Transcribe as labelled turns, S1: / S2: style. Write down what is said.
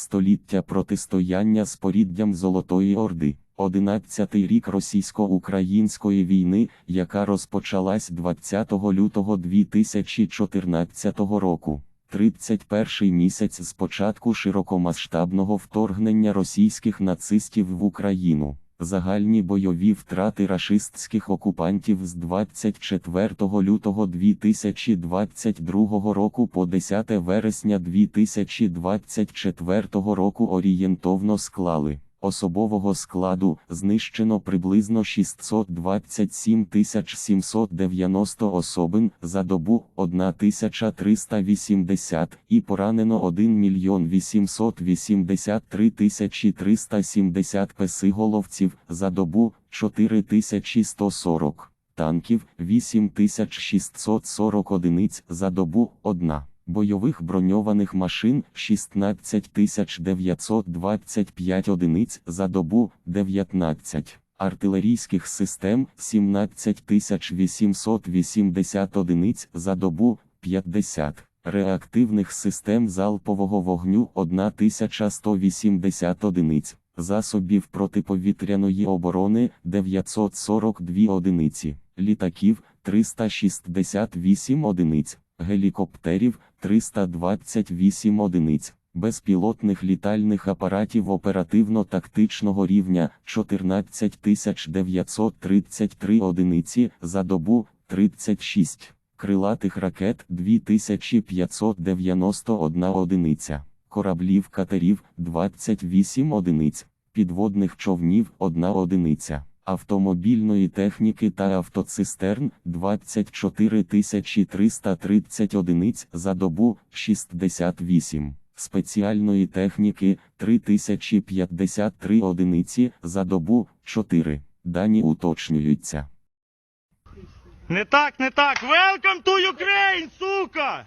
S1: Століття протистояння з поріддям Золотої Орди. Одинадцятий рік російсько-української війни, яка розпочалась 20 лютого 2014 року. 31 місяць з початку широкомасштабного вторгнення російських нацистів в Україну. Загальні бойові втрати рашистських окупантів з 24 лютого 2022 року по 10 вересня 2024 року орієнтовно склали. Особового складу знищено приблизно 627 790 особин за добу 1380 і поранено 1 мільйон 883 370 песиголовців за добу 4140 танків 8640 одиниць за добу 1 бойових броньованих машин 16925 одиниць за добу 19, артилерійських систем 17880 одиниць за добу 50, реактивних систем залпового вогню 1180 одиниць, засобів протиповітряної оборони 942 одиниці, літаків 368 одиниць. Гелікоптерів 328 одиниць, безпілотних літальних апаратів оперативно-тактичного рівня 14 933 одиниці за добу 36, крилатих ракет 2591 одиниця, кораблів катерів 28 одиниць, підводних човнів 1 одиниця автомобільної техніки та автоцистерн 24 330 одиниць за добу 68, спеціальної техніки 3053 одиниці за добу 4. Дані уточнюються.
S2: Не так, не так. Welcome to Ukraine, сука!